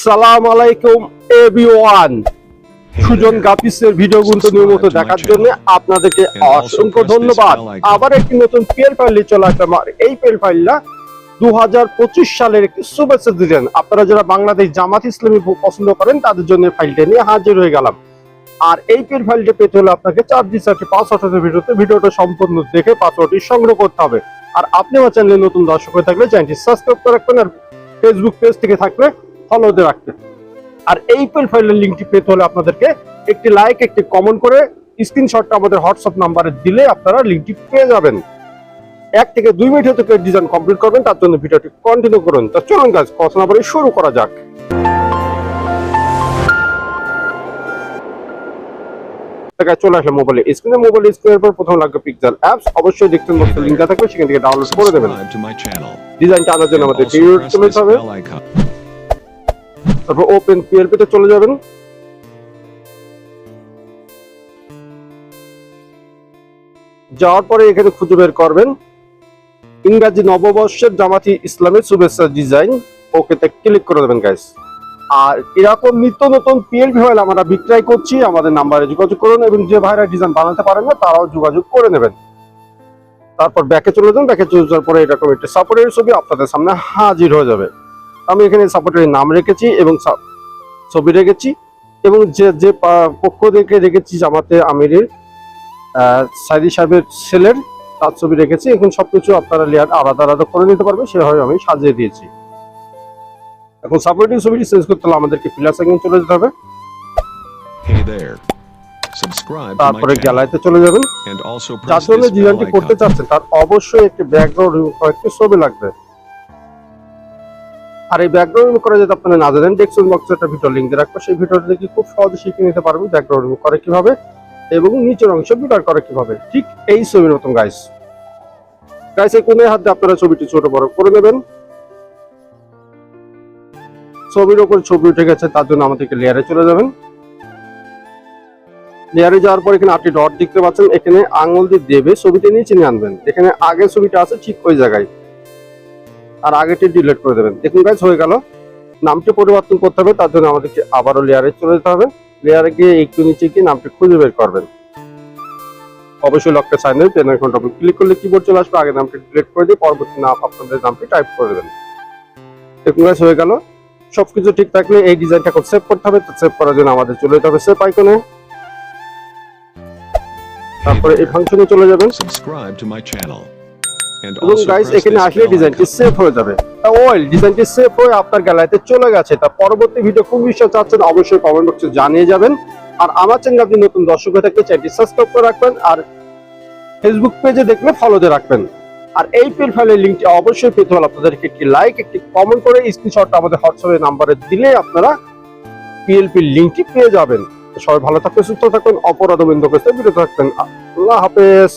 আসসালামু আলাইকুম everyone Sujan গাপিসের video গুলো নিয়মিত দেখার জন্য আপনাদেরকে অসংখ্য ধন্যবাদ। আবার একটি নতুন পেল ফাইল চলে আসলাম। আর এই পেল ফাইলটা দু সালের একটি শুভেচ্ছা দিলেন। আপনারা যারা বাংলাদেশ জামাত ইসলামী পছন্দ করেন তাদের জন্য ফাইলটা নিয়ে হাজির হয়ে গেলাম। আর এই পেল ফাইলটা পেতে হলে আপনাকে চার দিন চারটি পাসওয়ার্ডের ভিডিওতে ভিডিওটা সম্পূর্ণ দেখে পাসওয়ার্ডটি সংগ্রহ করতে হবে। আর আপনি আমার চ্যানেলে নতুন দর্শক হয়ে থাকলে চ্যানেলটি সাবস্ক্রাইব করে রাখবেন। আর ফেসবুক পেজ থেকে থাকলে ফলোতে রাখবেন আর এই পেল ফাইলের লিঙ্কটি পেতে হলে আপনাদেরকে একটি লাইক একটি কমেন্ট করে স্ক্রিনশটটা আমাদের হোয়াটসঅ্যাপ নাম্বারে দিলে আপনারা লিঙ্কটি পেয়ে যাবেন। এক থেকে দুই মিনিট থেকে ডিজাইন কমপ্লিট করবেন তার জন্য ভিডিওটি কন্টিনিউ করুন। তা চলুন কাজ কথা না বলে শুরু করা যাক। চলে আসলে মোবাইলে স্ক্রিনে মোবাইল স্ক্রিনের পর প্রথম লাগবে পিক্সেল অ্যাপস অবশ্যই দেখতে বক্সে লিঙ্কটা থাকবে সেখান থেকে ডাউনলোড করে দেবেন। ডিজাইনটা আনার জন্য আমাদের ভিডিও চলে যাবে. তারপর ওপেন পিএলপি তে চলে যাবেন। যাওয়ার পরে এখানে খুঁজে বের করবেন। ইংরাজি নববর্ষের জামাতি ইসলামের শুভেচ্ছা ডিজাইন ওকেতে ক্লিক করে দেবেন গাইস আর এরকম নিত্য নতুন পিএলপি ফাইল আমরা বিক্রয় করছি। আমাদের নাম্বারে যোগাযোগ করুন এবং যে ভাইরা ডিজাইন বানাতে পারেন না, তারাও যোগাযোগ করে নেবেন। তারপর ব্যাকে চলে যান। ব্যাকে চলে যাওয়ার পরে এরকম একটা সাপোর্টের ছবি আপনাদের সামনে হাজির হয়ে যাবে। আমি এখানে সাপোর্টের নাম রেখেছি এবং ছবি রেখেছি এবং যে যে পক্ষ থেকে রেখেছি জামাতে আমিরের সাইদি সাহেবের ছেলের তার ছবি রেখেছি। এখন সবকিছু আপনারা লেয়ার আলাদা আলাদা করে নিতে পারবে সেভাবে আমি সাজিয়ে দিয়েছি। এখন সাপোর্টিং ছবিটি চেঞ্জ করতে হলে আমাদেরকে প্লাস আইকন চলে যেতে হবে। তারপরে গ্যালারিতে চলে যাবেন। যার জন্য ডিজাইনটি করতে চাচ্ছেন তার অবশ্যই একটি ব্যাকগ্রাউন্ড কয়েকটি ছবি লাগবে। আর এই ব্যাকগ্রাউন্ড রিমুভ করা যদি আপনারা না জানেন ডেসক্রিপশন বক্সে একটা ভিডিও লিংক দিয়ে রাখব। সেই ভিডিওটা দেখে খুব সহজে শিখে নিতে পারবেন ব্যাকগ্রাউন্ড রিমুভ করে কীভাবে এবং নিচের অংশ বিটার করে কীভাবে। ঠিক এই ছবির মতন গাইস গাইস এই কোণের হাতে আপনারা ছবিটি ছোট, বড় করে নেবেন। ছবির ওপর ছবি উঠে গেছে, তার জন্য আমাদেরকে লেয়ারে চলে যাবেন। লেয়ারে যাওয়ার পর এখানে আটটি ডট দেখতে পাচ্ছেন। এখানে আঙুল দিয়ে দেবে, ছবিতে নিয়ে আনবেন। এখানে আগের ছবিটা আছে, ঠিক ওই জায়গায়। আর আগেটি ডিলিট করে দেবেন। দেখুন গাইজ হয়ে গেল। নামটি পরিবর্তন করতে হবে, তার জন্য আমাদেরকে আবারও লেয়ারে চলে যেতে হবে। লেয়ারে গিয়ে একটু নিচে গিয়ে নামটি খুঁজে বের করবেন। অবশ্যই লকটা সাইন দেবেন পেনের ঘণ্টা ক্লিক করলে কিবোর্ড চলে আসবে। আগে নামটি ডিলিট করে দিয়ে পরবর্তী নাম, আপনাদের নামটি টাইপ করে দেবেন। দেখুন গাইজ হয়ে গেল। সবকিছু ঠিক থাকলে এই ডিজাইনটা এখন সেভ করতে হবে। তো সেভ করার জন্য আমাদের চলে যেতে হবে সেভ আইকনে তারপরে এই ফাংশনে চলে যাবেন। Subscribe to my channel. And এবং গাইস এখানে আসলে ডিজাইনটি. সেভ হয়ে যাবে। ওয়েল ডিজাইনটি সেভ হয়ে আপনার গ্যালারিতে চলে গেছে। তা পরবর্তী ভিডিও কোন বিষয়ে চাচ্ছেন অবশ্যই কমেন্ট বক্সে জানিয়ে যাবেন। আর আমার চ্যানেল আপনি নতুন দর্শক হয়ে থাকলে চ্যানেলটি সাবস্ক্রাইব করে রাখবেন আর ফেসবুক পেজে দেখলে রাখবেন। আর এই পেল ফাইলের লিঙ্কটি অবশ্যই পেতে হলে আপনাদেরকে একটি লাইক একটি কমেন্ট করে স্ক্রিনশটটা আমাদের হোয়াটসঅ্যাপের নাম্বারে দিলে আপনারা পিএলপি লিঙ্কটি পেয়ে যাবেন। সবাই ভালো থাকবেন সুস্থ থাকবেন অপরাধ বিন্দু থাকবেন। আল্লাহ হাফেজ।